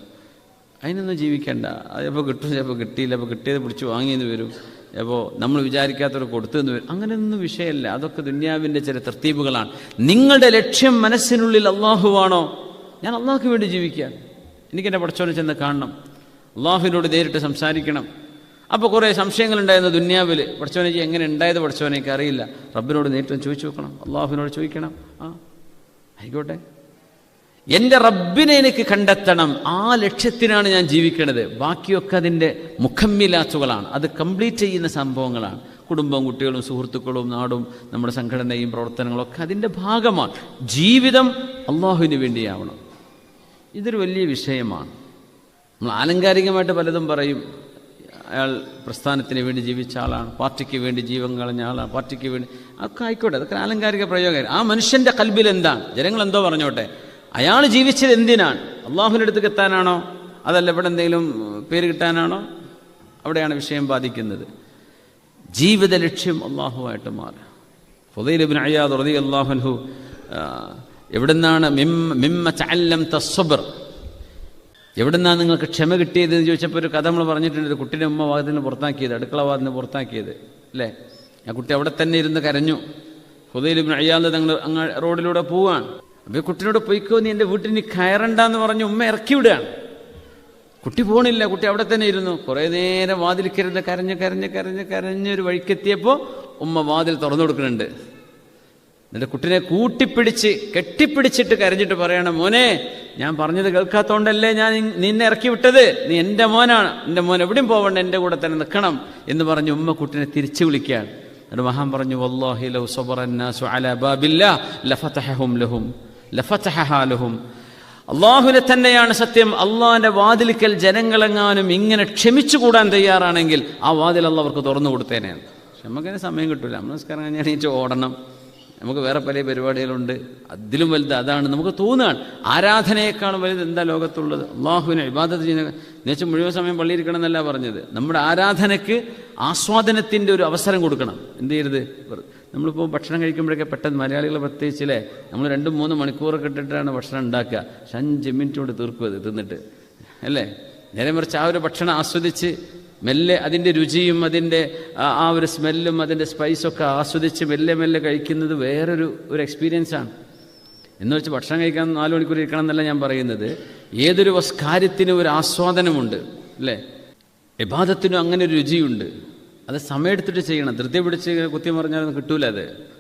അതിനൊന്നും ജീവിക്കേണ്ട. അതിപ്പോൾ കിട്ടും ചിലപ്പോൾ കിട്ടിയില്ല. അപ്പോൾ കിട്ടിയത് പിടിച്ച് വാങ്ങിയെന്ന് വരും. അപ്പോൾ നമ്മൾ വിചാരിക്കാത്തവർ കൊടുത്തെന്ന് വരും. അങ്ങനെയൊന്നും വിഷയമല്ല. അതൊക്കെ ദുന്യാവിന്റെ ചില തർത്തീപുകളാണ് നിങ്ങളുടെ ലക്ഷ്യം മനസ്സിനുള്ളിൽ അള്ളാഹുവാണോ ഞാൻ അള്ളാഹുക്ക് വേണ്ടി ജീവിക്കാൻ എനിക്കെന്റെ പടച്ചോനെ ചെന്ന് കാണണം. അള്ളാഹുവിനോട് നേരിട്ട് സംസാരിക്കണം. അപ്പോൾ കുറേ സംശയങ്ങളുണ്ടായിരുന്നു ദുന്യാവിൽ. പഠിച്ചവനെ എങ്ങനെ ഉണ്ടായത് പടച്ചോനേക്ക് അറിയില്ല റബ്ബിനോട് നേരിട്ട് ചോദിച്ചു നോക്കണം. അള്ളാഹുവിനോട് ചോദിക്കണം. ആ ആയിക്കോട്ടെ. എന്റെ റബ്ബിനെ എനിക്ക് കണ്ടെത്തണം. ആ ലക്ഷ്യത്തിനാണ് ഞാൻ ജീവിക്കുന്നത് ബാക്കിയൊക്കെ അതിന്റെ മുഖമില്ലാത്തുകളാണ് അത് കംപ്ലീറ്റ് ചെയ്യുന്ന സംഭവങ്ങളാണ്. കുടുംബവും കുട്ടികളും സുഹൃത്തുക്കളും നാടും നമ്മുടെ സംഘടനയും പ്രവർത്തനങ്ങളും ഒക്കെ അതിന്റെ ഭാഗമാണ്. ജീവിതം അള്ളാഹുവിന് വേണ്ടിയാവണം. ഇതൊരു വലിയ വിഷയമാണ്. നമ്മൾ ആലങ്കാരികമായിട്ട് പലതും പറയും. അയാൾ പ്രസ്ഥാനത്തിന് വേണ്ടി ജീവിച്ച ആളാണ്. പാർട്ടിക്ക് വേണ്ടി ജീവൻ കളഞ്ഞ ആളാണ്. പാർട്ടിക്ക് വേണ്ടി അതൊക്കെ ആയിക്കോട്ടെ. അതൊക്കെ ആലങ്കാരിക പ്രയോഗം ആ മനുഷ്യന്റെ കൽബിൽ എന്താണ്? ജനങ്ങൾ എന്തോ പറഞ്ഞോട്ടെ? അയാൾ ജീവിച്ചത് എന്തിനാണ്? അള്ളാഹുവിന്റെ അടുത്ത് എത്താനാണോ? അതല്ല ഇവിടെ എന്തെങ്കിലും പേര് കിട്ടാനാണോ? അവിടെയാണ് വിഷയം ബാധിക്കുന്നത്. ജീവിത ലക്ഷ്യം അള്ളാഹുവായിട്ട് മാറുക. ഫുദൈലിബിൻ അയ്യാദ് റതി അള്ളാഹുൻഹു എവിടുന്നാണ് മിമ്മ ചല്ലം തസ്വബർ എവിടുന്നാണ് നിങ്ങൾക്ക് ക്ഷമ കിട്ടിയത് എന്ന് ചോദിച്ചപ്പോൾ ഒരു കഥ നമ്മൾ പറഞ്ഞിട്ടുണ്ട്. കുട്ടീനെ ഉമ്മ വാദത്തിന് പുറത്താക്കിയത് അടുക്കള വാദത്തിന് പുറത്താക്കിയത്. അല്ലേ? ആ കുട്ടി അവിടെ തന്നെ ഇരുന്ന് കരഞ്ഞു. ഹുദൈലിബിൻ അയ്യാദ് തങ്ങൾ അങ്ങ് റോഡിലൂടെ പോവാണ്. അപ്പോൾ കുട്ടിനോട് പൊയ്ക്കോ നീ എന്റെ വീട്ടിൽ നീ കയറണ്ടെന്ന് പറഞ്ഞ് ഉമ്മ ഇറക്കി വിടുകയാണ്. കുട്ടി പോണില്ല കുട്ടി അവിടെ തന്നെ ഇരുന്നു. കുറേ നേരം വാതിലിക്കരുന്ന് കരഞ്ഞ് കരഞ്ഞ് കരഞ്ഞ് കരഞ്ഞ് ഒരു വഴിക്കെത്തിയപ്പോൾ ഉമ്മ വാതിൽ തുറന്നു കൊടുക്കുന്നുണ്ട്. എന്നിട്ട് കുട്ടിനെ കൂട്ടിപ്പിടിച്ച് കെട്ടിപ്പിടിച്ചിട്ട് കരഞ്ഞിട്ട് പറയണം മോനെ ഞാൻ പറഞ്ഞത് കേൾക്കാത്തോണ്ടല്ലേ ഞാൻ നിന്നെ ഇറക്കി വിട്ടത്? നീ എന്റെ മോനാണ്. എന്റെ മോൻ എവിടെയും പോവണ്ട എന്റെ കൂടെ തന്നെ നിൽക്കണം. എന്ന് പറഞ്ഞ് ഉമ്മ കുട്ടിനെ തിരിച്ചു വിളിക്കുകയാണ്. എന്നിട്ട് മഹാൻ പറഞ്ഞു വല്ലാഹി ലൗ സബറന്നാസു അലാ ബാബില്ലാ ലഫതഹഹും ലഹും. ലഫതഹഹാ ലഹും. അള്ളാഹുവിനെ തന്നെയാണ് സത്യം. അള്ളാഹിന്റെ വാതിലിക്കൽ ജനങ്ങളെങ്ങാനും ഇങ്ങനെ ക്ഷമിച്ചു കൂടാൻ തയ്യാറാണെങ്കിൽ ആ വാതിൽ അള്ളാഹ് അവർക്ക് തുറന്നു കൊടുത്തേനെയാണ് നമുക്കതിന് സമയം കിട്ടില്ല നമ്മൾ നിസ്കാരം കഴിഞ്ഞാൽ എണീറ്റ് ഓടണം. നമുക്ക് വേറെ പല പരിപാടികളുണ്ട്. അതിലും വലുത് അതാണ് നമുക്ക് തോന്നുകയാണ്. ആരാധനയെക്കാളും വലുത് എന്താ ലോകത്തുള്ളത്? അള്ളാഹുവിനെ ഇബാദത്ത് ചെയ്യുന്ന എന്നുവെച്ചാൽ മുഴുവൻ സമയം പള്ളിയിരിക്കണം എന്നല്ല പറഞ്ഞത്. നമ്മുടെ ആരാധനയ്ക്ക് ആസ്വാദനത്തിന്റെ ഒരു അവസരം കൊടുക്കണം. എന്ത് ചെയ്യരുത്? നമ്മളിപ്പോൾ ഭക്ഷണം കഴിക്കുമ്പോഴൊക്കെ പെട്ടെന്ന് മലയാളികൾ പ്രത്യേകിച്ചില്ലേ നമ്മൾ രണ്ടും മൂന്ന് മണിക്കൂറൊക്കെ ഇട്ടിട്ടാണ് ഭക്ഷണം ഉണ്ടാക്കുക. പക്ഷെ അഞ്ച് മിനിറ്റ് കൊണ്ട് തീർക്കും അത് തിന്നിട്ട്. അല്ലേ? നേരെ മറിച്ച് ആ ഒരു ഭക്ഷണം ആസ്വദിച്ച് മെല്ലെ അതിന്റെ രുചിയും അതിന്റെ ആ- ഒരു സ്മെല്ലും അതിന്റെ സ്പൈസൊക്കെ ആസ്വദിച്ച് മെല്ലെ മെല്ലെ കഴിക്കുന്നത് വേറൊരു ഒരു എക്സ്പീരിയൻസാണ് എന്ന് വെച്ച് ഭക്ഷണം കഴിക്കാൻ നാല് മണിക്കൂർ ഇരിക്കണം എന്നല്ല ഞാൻ പറയുന്നത്. ഏതൊരു കാര്യത്തിനും ഒരു ആസ്വാദനമുണ്ട്. അല്ലേ? വിവാദത്തിനും അങ്ങനെ ഒരു രുചിയുണ്ട്. അത് സമയമെടുത്തിട്ട് ചെയ്യണം. ധൃതി പിടിച്ച് കുത്തി മറിഞ്ഞാൽ കിട്ടൂല അത്.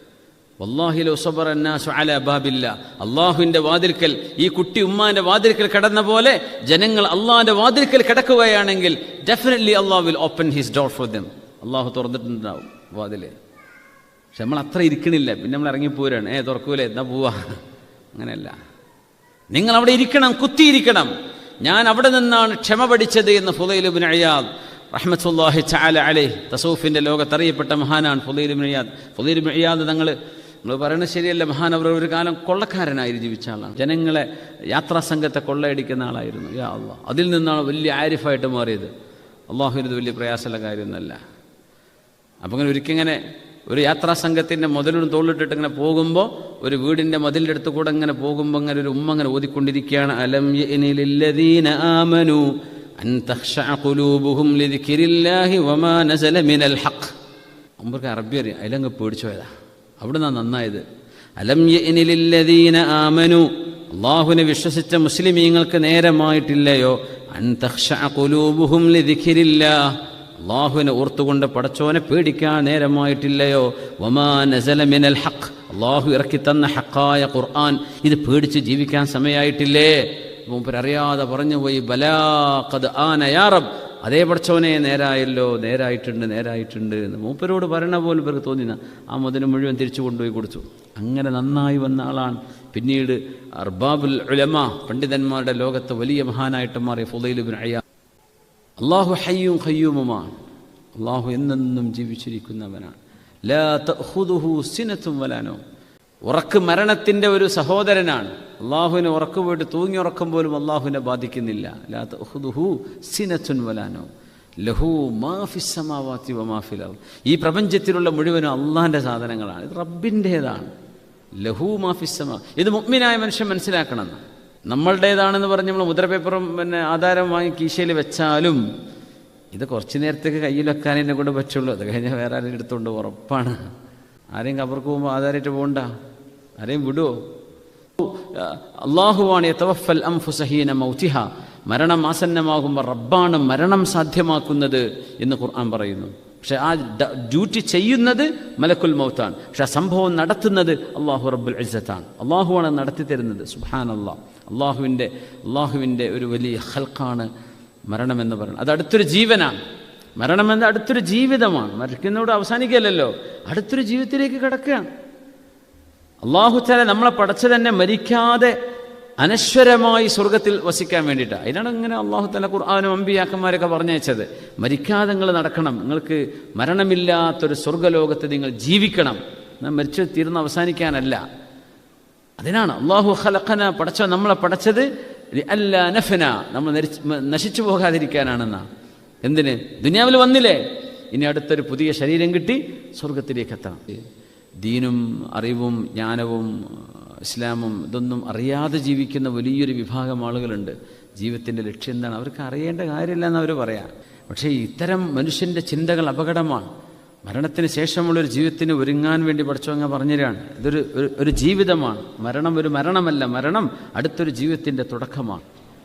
വല്ലാഹിൽ അബാബില്ല അള്ളാഹുവിന്റെ വാതിൽക്കൽ ഈ കുട്ടി ഉമ്മാന്റെ വാതിൽക്കൽ കിടന്ന പോലെ ജനങ്ങൾ അള്ളാഹിന്റെ വാതിൽക്കൽ കിടക്കുകയാണെങ്കിൽ definitely Allah will open his door for them Allah തുറന്നിട്ടുണ്ടാവും വാതിൽ. പക്ഷെ നമ്മൾ അത്ര ഇരിക്കണില്ല. പിന്നെ നമ്മൾ ഇറങ്ങിപ്പോരാണ് ഏ തുറക്കൂലേ? എന്നാ പോവാ. അങ്ങനെയല്ല. നിങ്ങൾ അവിടെ ഇരിക്കണം കുത്തിയിരിക്കണം. ഞാൻ അവിടെ നിന്നാണ് ക്ഷമ പഠിച്ചത് എന്ന് ഫുലൈലുബിൻ അയ്യാദ് റഹ്മത്തുല്ലാഹി ചാല അലേ തസൂഫിന്റെ ലോകത്ത് അറിയപ്പെട്ട മഹാനാണ് ഫുലൈലുബിൻ മിഴിയാദ് ഫുലൈലുബിൻ മിഴിയാദ് തങ്ങൾ നമ്മൾ പറയുന്നത് ശരിയല്ല മഹാൻ അവർ ഒരു കാലം കൊള്ളക്കാരനായി ജീവിച്ച ആളാണ്. ജനങ്ങളെ യാത്രാ സംഘത്തെ കൊള്ളയടിക്കുന്ന ആളായിരുന്നു. യാ അള്ളാഹ് അതിൽ നിന്നാണ് വലിയ ആരിഫായിട്ട് മാറിയത്. അള്ളാഹുവിന് ഇത് വലിയ പ്രയാസമുള്ള കാര്യമൊന്നുമല്ല. അപ്പം ഇങ്ങനെ ഒരിക്കങ്ങനെ ഒരു യാത്രാ സംഘത്തിന്റെ മുതലും തോളിട്ടിട്ട് ഇങ്ങനെ പോകുമ്പോൾ ഒരു വീടിന്റെ മതിലിന്റെ അടുത്ത് കൂടെ ഇങ്ങനെ പോകുമ്പോൾ അങ്ങനെ ഒരു ഉമ്മ അങ്ങനെ ഓതിക്കൊണ്ടിരിക്കുകയാണ്. അലം ആമനു അൻ തഖ്ശഅ ഖുലൂബുഹും ലിദിക്രില്ലാഹി വമാ നസല മിനൽ ഹഖ് അമ്പർക്ക് അറബി അറിയാം അതിലങ്ങ് പേടിച്ചു പോയതാ അവിടുന്ന് നന്നായത് അലം ലദീന ആമനു അള്ളാഹുവിനെ വിശ്വസിച്ച മുസ്ലിമീങ്ങൾക്ക് നേരമായിട്ടില്ലയോ? അൻ തഖ്ശഅ ഖുലൂബുഹും ലിദിക്രില്ലാഹ് അള്ളാഹുവിനെ ഓർത്തുകൊണ്ട് പടച്ചോനെ പേടിക്കാൻ നേരമായിട്ടില്ലയോ? വമാ നസല മിനൽ ഹഖ് അള്ളാഹു ഇറക്കി തന്ന ഹക്കായ ഖുർആൻ. ഇത് പേടിച്ച് ജീവിക്കാൻ സമയമായിട്ടില്ലേ മൂപ്പരറിയാതെ പറഞ്ഞു പോയി ബലാ ഖദ് ആന യാ റബ്ബ്. അതേ പഠിച്ചവനെ നേരായല്ലോ നേരായിട്ടുണ്ട് നേരായിട്ടുണ്ട് എന്ന് മൂപ്പരോട് പറയണ പോലും ഇവർക്ക് തോന്നിന ആ മുതൽ മുഴുവൻ തിരിച്ചു കൊണ്ടുപോയി കൊടുത്തു. അങ്ങനെ നന്നായി വന്ന ആളാണ്. പിന്നീട് അർബാബുൽ ഉലമ പണ്ഡിതന്മാരുടെ ലോകത്തെ വലിയ മഹാനായിട്ട് മാറിയ ഫുദൈലുബിൻ അയ്യാ അള്ളാഹു ഹയ്യും ഖയ്യൂമുമാണ്. അള്ളാഹു എന്നെന്നും ജീവിച്ചിരിക്കുന്നവനാണ്. ലാ തഖുദുഹു സിനത്തും വലാനോ ഉറക്ക് മരണത്തിന്റെ ഒരു സഹോദരനാണ്. അള്ളാഹുവിനെ ഉറക്ക് പോയിട്ട് തൂങ്ങി ഉറക്കം പോലും അള്ളാഹുവിനെ ബാധിക്കുന്നില്ല. ലഹു ഈ പ്രപഞ്ചത്തിലുള്ള മുഴുവനും അള്ളാഹിന്റെ സാധനങ്ങളാണ്. ഇത് റബ്ബിന്റേതാണ് ലഹു മാഫിസമ ഇത് മുഗ്മിനായ മനുഷ്യൻ മനസ്സിലാക്കണം. നമ്മളുടേതാണെന്ന് പറഞ്ഞ് നമ്മൾ മുദ്രപേപ്പറും പിന്നെ ആധാരം വാങ്ങി കീശയിൽ വെച്ചാലും ഇത് കുറച്ച് നേരത്തേക്ക് കയ്യിൽ വെക്കാൻ എന്നെ കൊണ്ട് പറ്റുള്ളൂ. അത് കഴിഞ്ഞാൽ വേറെ ആരെങ്കിലും എടുത്തുകൊണ്ട് ഉറപ്പാണ്. ആരെങ്കിലും കബർക്ക് പോകുമ്പോൾ ആധാരമായിട്ട് പോകണ്ട. ആരെയും വിടുവോ? അള്ളാഹുവാണ് തവഫൽ അംഫുസഹീന മൗതിഹ. മരണം ആസന്നമാകുമ്പോൾ റബ്ബാണ് മരണം സാധ്യമാക്കുന്നത് എന്ന് ഖുർആൻ പറയുന്നു. പക്ഷെ ആ ഡ്യൂട്ടി ചെയ്യുന്നത് മലക്കുൽ മൗത്താണ്. പക്ഷെ ആ സംഭവം നടത്തുന്നത് അള്ളാഹു റബ്ബുൽ ഇസ്സത്താണ്. അള്ളാഹുവാണ് നടത്തി തരുന്നത്. സുഹാൻ അള്ളാഹ് അള്ളാഹുവിന്റെ അള്ളാഹുവിന്റെ ഒരു വലിയ ഹൽക്കാണ് മരണമെന്ന് പറയുന്നത്. അത് അടുത്തൊരു ജീവനാണ്. മരണമെന്ന് അടുത്തൊരു ജീവിതമാണ്. മരിക്കുന്നതോട് അവസാനിക്കുകയല്ലോ അടുത്തൊരു ജീവിതത്തിലേക്ക് കിടക്കുകയാണ്. അള്ളാഹു താല നമ്മളെ പടച്ചു തന്നെ മരിക്കാതെ അനശ്വരമായി സ്വർഗത്തിൽ വസിക്കാൻ വേണ്ടിയിട്ടാണ് അതിനാണ് ഇങ്ങനെ അള്ളാഹു തല ഖുർആാനും അമ്പിയാക്കന്മാരൊക്കെ പറഞ്ഞയച്ചത്. മരിക്കാതെ നിങ്ങൾ നടക്കണം. നിങ്ങൾക്ക് മരണമില്ലാത്തൊരു സ്വർഗലോകത്ത് നിങ്ങൾ ജീവിക്കണം. എന്നാൽ മരിച്ചു തീർന്ന് അവസാനിക്കാനല്ല. അതിനാണ് അള്ളാഹു ഖലഖന പടച്ച നമ്മളെ പടച്ചത് അല്ല നഫന. നമ്മൾ നശിച്ചു പോകാതിരിക്കാനാണെന്നാ. എന്തിന്? ദുനിയാവിൽ വന്നില്ലേ? ഇനി അടുത്തൊരു പുതിയ ശരീരം കിട്ടി സ്വർഗത്തിലേക്ക് എത്തണം. ദീനും അറിവും ജ്ഞാനവും ഇസ്ലാമും ഇതൊന്നും അറിയാതെ ജീവിക്കുന്ന വലിയൊരു വിഭാഗം ആളുകളുണ്ട്. ജീവിതത്തിന്റെ ലക്ഷ്യം എന്താണ്? അവർക്ക് അറിയേണ്ട കാര്യമില്ല എന്ന് അവർ പറയാം. പക്ഷേ ഇത്തരം മനുഷ്യന്റെ ചിന്തകൾ അപകടമാണ്. മരണത്തിന് ശേഷമുള്ളൊരു ജീവിതത്തിന് ഒരുങ്ങാൻ വേണ്ടി പഠിച്ചവങ്ങ പറഞ്ഞുതരാണ് ഇതൊരു ഒരു- ജീവിതമാണ്. മരണം ഒരു മരണമല്ല. മരണം അടുത്തൊരു ജീവിതത്തിന്റെ തുടക്കമാണ്.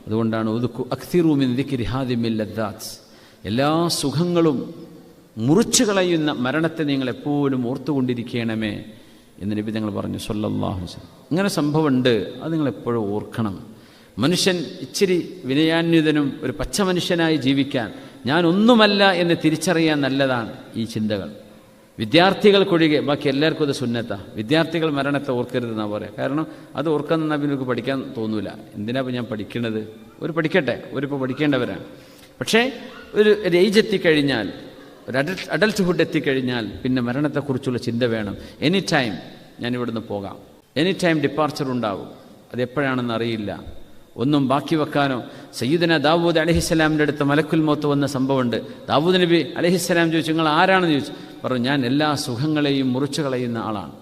അതുകൊണ്ടാണ് ഒതുക്കു അക്തിറൂമിൻ ലദ്ദാത്ത്. എല്ലാ സുഖങ്ങളും മുറിച്ചു കളയുന്ന മരണത്തെ നിങ്ങൾ എപ്പോഴും ഓർത്തുകൊണ്ടിരിക്കണമേ എന്ന് നബി ഞങ്ങൾ പറഞ്ഞു സൊല്ലാഹു ഇങ്ങനെ സംഭവമുണ്ട്. അത് നിങ്ങൾ എപ്പോഴും ഓർക്കണം. മനുഷ്യൻ ഇച്ചിരി വിനയാന്വിതനും ഒരു പച്ച മനുഷ്യനായി ജീവിക്കാൻ ഞാൻ ഒന്നുമല്ല എന്ന് തിരിച്ചറിയാൻ നല്ലതാണ് ഈ ചിന്തകൾ. വിദ്യാർത്ഥികൾക്കൊഴികെ ബാക്കി എല്ലാവർക്കും അത് സുന്നത്താ. വിദ്യാർത്ഥികൾ മരണത്തെ ഓർക്കരുത് ഓർക്കരുതെന്നാണ് പറയാം. കാരണം അത് ഓർക്കുന്ന നിന്നാൽ പഠിക്കാൻ തോന്നൂല. എന്തിനാ ഞാൻ പഠിക്കണത്? ഒരു പഠിക്കട്ടെ. ഒരിപ്പോൾ പഠിക്കേണ്ടവരാണ്. പക്ഷേ ഒരു ഒരു ഏജ് എത്തിക്കഴിഞ്ഞാൽ ഒരു അഡൽ അഡൽട്ട്ഹുഡ് എത്തിക്കഴിഞ്ഞാൽ പിന്നെ മരണത്തെക്കുറിച്ചുള്ള ചിന്ത വേണം. എനി ടൈം ഞാൻ ഇവിടുന്ന് പോകാം. എനി ടൈം ഡിപ്പാർച്ചർ ഉണ്ടാവും. അത് എപ്പോഴാണെന്ന് അറിയില്ല. ഒന്നും ബാക്കി വെക്കാനോ. സയ്യിദന ദാവൂദ് അലഹിസ്സലാമിന്റെ അടുത്ത് മലക്കുൽ മോത്ത് വന്ന സംഭവമുണ്ട്. ദാവൂദ് നബി അലഹിസ്സലാം ചോദിച്ചു നിങ്ങൾ ആരാണെന്ന് ചോദിച്ചു? പറഞ്ഞു ഞാൻ എല്ലാ സുഖങ്ങളെയും മുറിച്ചു കളയുന്ന ആളാണ്.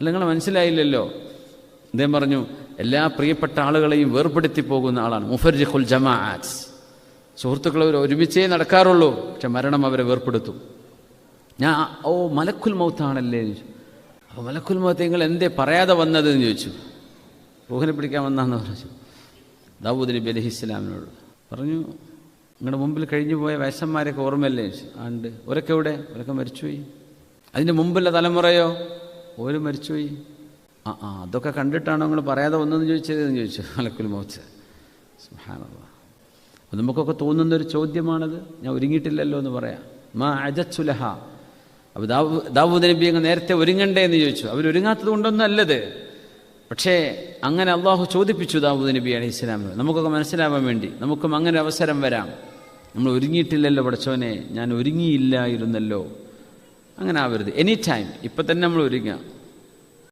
അല്ല നിങ്ങൾ മനസ്സിലായില്ലല്ലോ. അദ്ദേഹം പറഞ്ഞു എല്ലാ പ്രിയപ്പെട്ട ആളുകളെയും വേർപെടുത്തി പോകുന്ന ആളാണ്. മുഫർജിഖുൽ ജമാഅത്ത്. സുഹൃത്തുക്കൾ അവർ ഒരുമിച്ചേ നടക്കാറുള്ളൂ. പക്ഷെ മരണം അവരെ വേർപ്പെടുത്തും. ഞാൻ ഓ മലക്കുൽ മൗത്താണല്ലേ എന്ന് ചോദിച്ചു. അപ്പോൾ മലക്കുൽ മൗത്ത് നിങ്ങൾ എന്തേ പറയാതെ വന്നത് എന്ന് ചോദിച്ചു. റൂഹിനെ പിടിക്കാൻ വന്നാന്ന് പറഞ്ഞു. ദാവൂദ് നബി അലഹി ഇസ്ലാമിനോട് പറഞ്ഞു നിങ്ങളുടെ മുമ്പിൽ കഴിഞ്ഞു പോയ വയസ്സന്മാരൊക്കെ ഓർമ്മയല്ലേ? ചോദിച്ചു. ആ ഒരൊക്കെ എവിടെ? ഒരൊക്കെ മരിച്ചുപോയി. അതിന്റെ മുമ്പുള്ള തലമുറയോ? ഓരോ മരിച്ചുപോയി. ആ ആ അതൊക്കെ കണ്ടിട്ടാണോ നിങ്ങൾ പറയാതെ വന്നതെന്ന് ചോദിച്ചതെന്ന് ചോദിച്ചു മലക്കുൽ മൗത്ത്. സുബ്ഹാനല്ലാഹ് അപ്പോൾ നമുക്കൊക്കെ തോന്നുന്നൊരു ചോദ്യമാണത്. ഞാൻ ഒരുങ്ങിയിട്ടില്ലല്ലോ എന്ന് പറയാം. മാ അജച്ചുലഹ അപ്പോൾ ദാവൂ ദാവൂദ് നബി അങ്ങ് നേരത്തെ ഒരുങ്ങണ്ടേ എന്ന് ചോദിച്ചു. അവർ ഒരുങ്ങാത്തത് കൊണ്ടൊന്നും അല്ലത്. പക്ഷേ അങ്ങനെ അള്ളാഹു ചോദിപ്പിച്ചു ദാവൂദ് നബി അലൈഹി ഇസ്ലാമിന് നമുക്കൊക്കെ മനസ്സിലാവാൻ വേണ്ടി. നമുക്കും അങ്ങനെ അവസരം വരാം. നമ്മൾ ഒരുങ്ങിയിട്ടില്ലല്ലോ പഠിച്ചവനെ. ഞാൻ ഒരുങ്ങിയില്ലായിരുന്നല്ലോ. അങ്ങനെ ആവരുത്. എനി ടൈം ഇപ്പം തന്നെ നമ്മൾ ഒരുങ്ങുക.